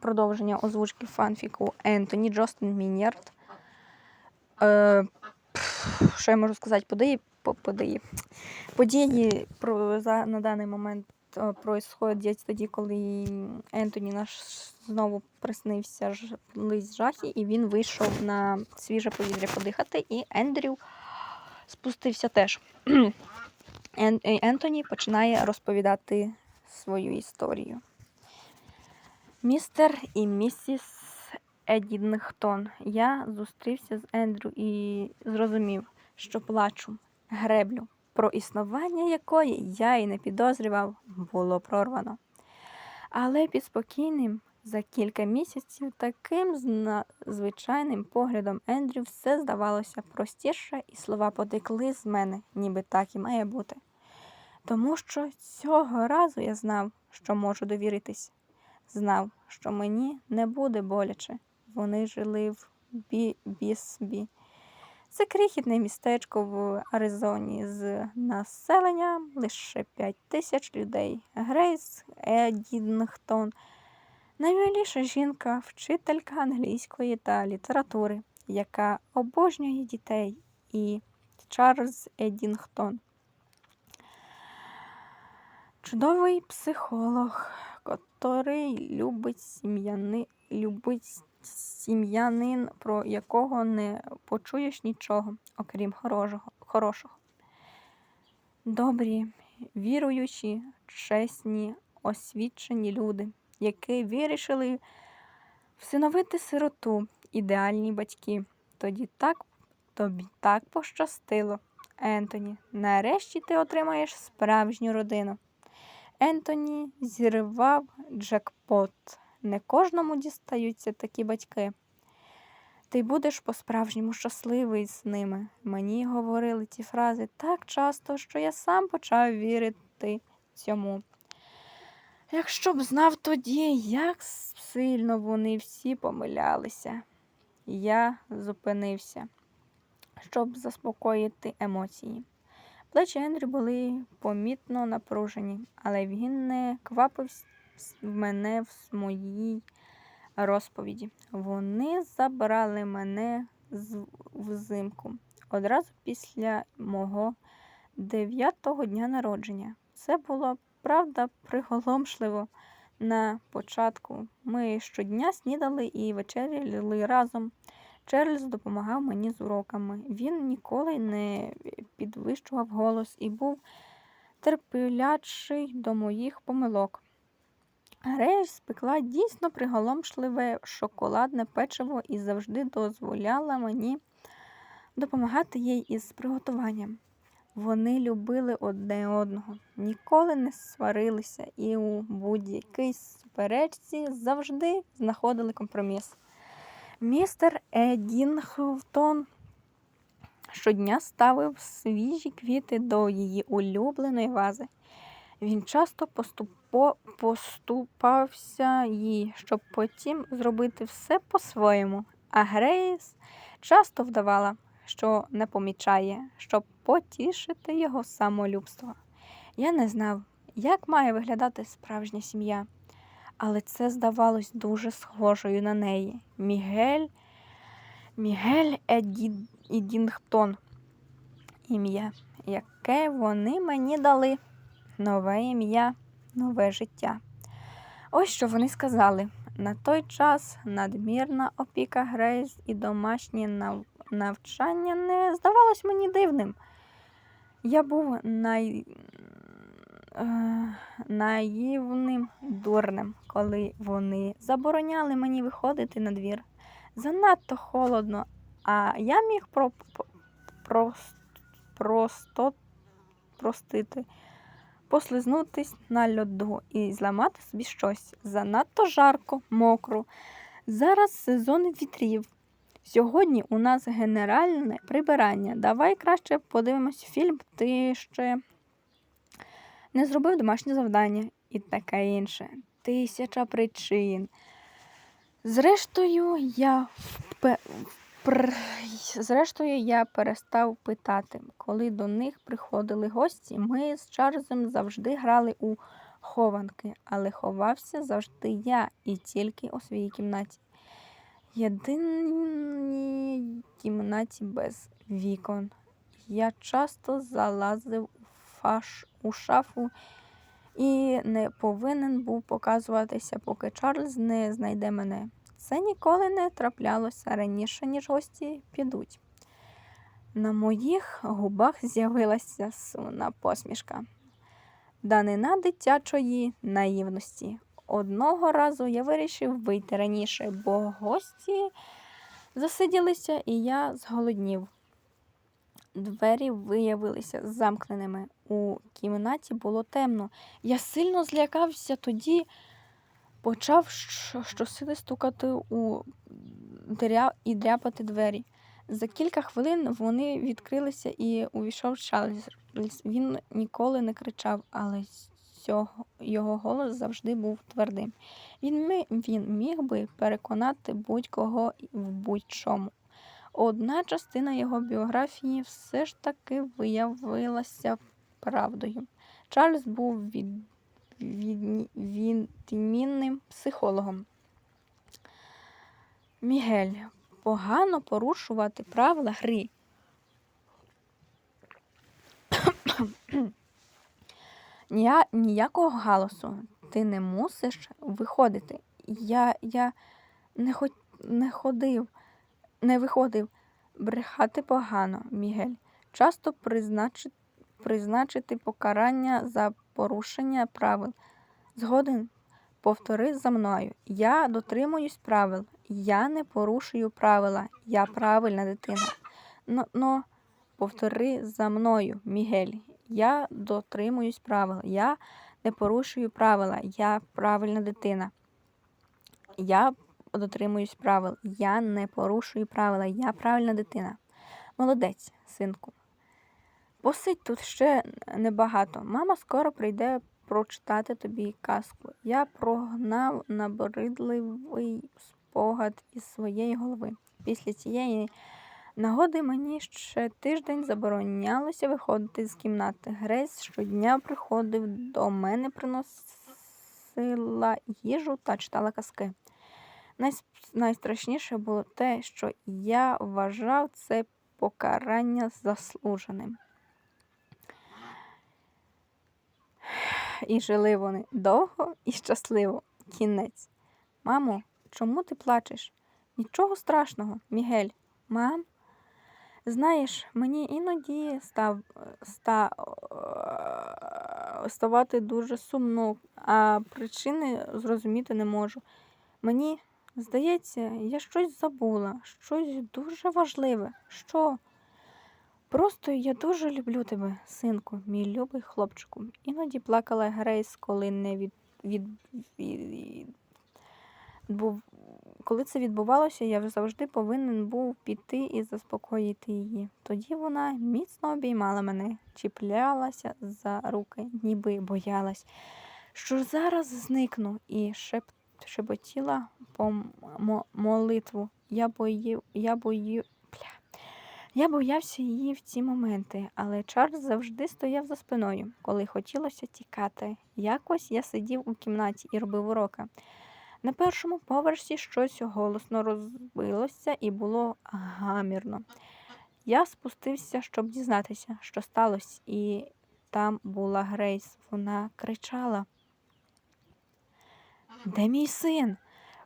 продовження озвучки фанфіку Ентоні Джостин Мінярд. Е, що я можу сказати? Події, події. Події про, за, на даний момент е, происходять тоді, коли Ентоні наш знову приснився ж, лист жахи, і він вийшов на свіже повітря подихати, і Ендрю спустився теж. Ентоні починає розповідати свою історію. Містер і місіс Едінгтон. Я зустрівся з Ендрю і зрозумів, що плачу, греблю, про існування якої я і не підозрював, було прорвано. Але під спокійним за кілька місяців таким звичайним поглядом Ендрю все здавалося простіше, і слова потекли з мене, ніби так і має бути. Тому що цього разу я знав, що можу довіритись. Знав, що мені не буде боляче. Вони жили в Бі- Бісбі. Це крихітне містечко в Аризоні з населенням лише 5 тисяч людей. Грейс Едінгтон наймиліша жінка, вчителька англійської та літератури, яка обожнює дітей, і Чарльз Едінгтон. Чудовий психолог, котрий любить сім'яни, любить сім'янин, про якого не почуєш нічого, окрім хорошого. хорошого. Добрі, віруючі, чесні, освічені люди, які вирішили всиновити сироту, ідеальні батьки. Тоді так, тобі так пощастило. Ентоні, нарешті ти отримаєш справжню родину. Ентоні зірвав джекпот. Не кожному дістаються такі батьки. Ти будеш по-справжньому щасливий з ними. Мені говорили ці фрази так часто, що я сам почав вірити цьому. Якщо б знав тоді, як сильно вони всі помилялися, я зупинився, щоб заспокоїти емоції. Плечі Ендрю були помітно напружені, але він не квапив мене в моїй розповіді. Вони забрали мене взимку одразу після мого дев'ятого дня народження. Це було правда приголомшливо. На початку ми щодня снідали і вечеряли разом. Чарльз допомагав мені з уроками. Він ніколи не підвищував голос і був терплячий до моїх помилок. Грейс спекла дійсно приголомшливе шоколадне печиво і завжди дозволяла мені допомагати їй із приготуванням. Вони любили одне одного, ніколи не сварилися і у будь-якій суперечці завжди знаходили компроміс. Містер Едінгтон щодня ставив свіжі квіти до її улюбленої вази. Він часто поступо, поступався їй, щоб потім зробити все по-своєму. А Грейс часто вдавала, що не помічає, щоб потішити його самолюбство. Я не знав, як має виглядати справжня сім'я, але це здавалось дуже схожою на неї. Мігель, Мігель Еді- Едінгтон. Ім'я, яке вони мені дали нове ім'я, нове життя. Ось що вони сказали. На той час надмірна опіка Грейс і домашнє нав- навчання не здавалось мені дивним. Я був най... е, наївним дурнем, коли вони забороняли мені виходити на двір. Занадто холодно, а я міг про... про... просто простити послизнутись на льоду і зламати собі щось. Занадто жарко, мокро. Зараз сезон вітрів. Сьогодні у нас генеральне прибирання. Давай краще подивимось фільм. Ти ще не зробив домашнє завдання і таке інше. Тисяча причин. Зрештою, я. Зрештою, я перестав питати. Коли до них приходили гості, ми з Чарльзом завжди грали у хованки, але ховався завжди я і тільки у своїй кімнаті. Єдиній кімнаті без вікон. Я часто залазив фаш, у шафу і не повинен був показуватися, поки Чарльз не знайде мене. Це ніколи не траплялося раніше, ніж гості підуть. На моїх губах з'явилася сумна посмішка. Данина дитячої наївності. Одного разу я вирішив вийти раніше, бо гості засиділися, і я зголоднів. Двері виявилися замкненими. У кімнаті було темно. Я сильно злякався тоді, почав щосили стукати у дря... і дряпати двері. За кілька хвилин вони відкрилися і увійшов Чарльз. Він ніколи не кричав, але його голос завжди був твердим. Він, він міг би переконати будь-кого в будь-чому. Одна частина його біографії все ж таки виявилася правдою. Чарльз був від... від... відмінним психологом. Мігель, погано порушувати правила гри. Ня... Ніякого галасу. Ти не мусиш виходити. Я, я не, хо... не ходив, не виходив. Брехати погано, Мігель. Часто призначити, призначити покарання за порушення правил. Згоден, повтори за мною. Я дотримуюсь правил. Я не порушую правила. Я правильна дитина. Но, но повтори за мною, Мігель. Я дотримуюсь правил. Я не порушую правила. Я правильна дитина. Я дотримуюсь правил. Я не порушую правила. Я правильна дитина. Молодець, синку. Посидь тут ще небагато. Мама скоро прийде прочитати тобі казку. Я прогнав набридливий спогад із своєї голови. Після цієї нагоди мені ще тиждень заборонялося виходити з кімнати. Грейс щодня приходив до мене, приносила їжу та читала казки. Найстрашніше було те, що я вважав це покарання заслуженим. І жили вони довго і щасливо. Кінець. Мамо, чому ти плачеш? Нічого страшного, Мігель. Мам? Знаєш, мені іноді став, ста, ставати дуже сумно, а причини зрозуміти не можу. Мені здається, я щось забула, щось дуже важливе. Що? Просто я дуже люблю тебе, синку, мій любий хлопчику. Іноді плакала Грейс, коли не від, від, від, був, коли це відбувалося, я завжди повинен був піти і заспокоїти її. Тоді вона міцно обіймала мене, чіплялася за руки, ніби боялась, що зараз зникну, і шеп, шепотіла по молитву. Я бою, я бою. Я боявся її в ці моменти, але Чарльз завжди стояв за спиною, коли хотілося тікати. Якось я сидів у кімнаті і робив уроки. На першому поверсі щось голосно розбилося і було гамірно. Я спустився, щоб дізнатися, що сталося, і там була Грейс. Вона кричала: Де мій син?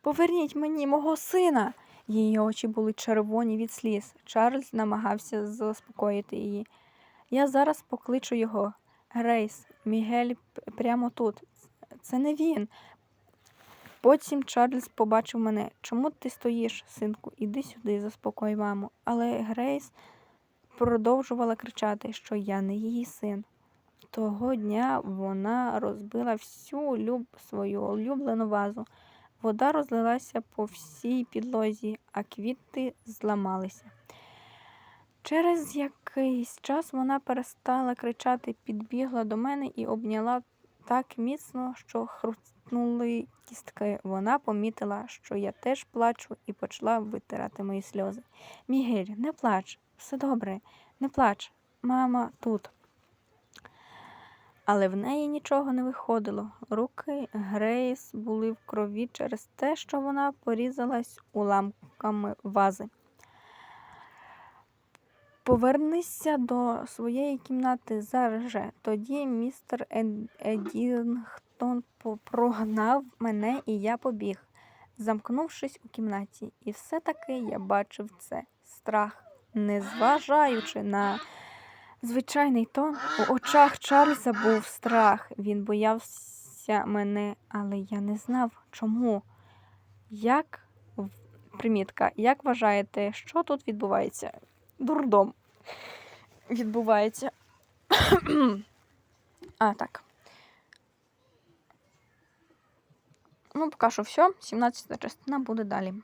Поверніть мені мого сина. Її очі були червоні від сліз. Чарльз намагався заспокоїти її. Я зараз покличу його. Грейс, Мігель прямо тут. Це не він. Потім Чарльз побачив мене. Чому ти стоїш, синку? Іди сюди, заспокой маму. Але Грейс продовжувала кричати, що я не її син. Того дня вона розбила всю люб... свою улюблену вазу. Вода розлилася по всій підлозі, а квіти зламалися. Через якийсь час вона перестала кричати, підбігла до мене і обняла так міцно, що хрустнули кістки. Вона помітила, що я теж плачу, і почала витирати мої сльози. Мігель, не плач, все добре, не плач, мама тут. Але в неї нічого не виходило. Руки Грейс були в крові через те, що вона порізалась уламками вази. Повернися до своєї кімнати зараз же. Тоді містер Едінгтон прогнав мене, і я побіг, замкнувшись у кімнаті. І все-таки я бачив це страх, незважаючи на звичайний тон. У очах Чарльза був страх. Він боявся мене, але я не знав, чому. Як примітка, як вважаєте, що тут відбувається? Дурдом відбувається. а, так. Ну, поки що все. 17 частина буде далі.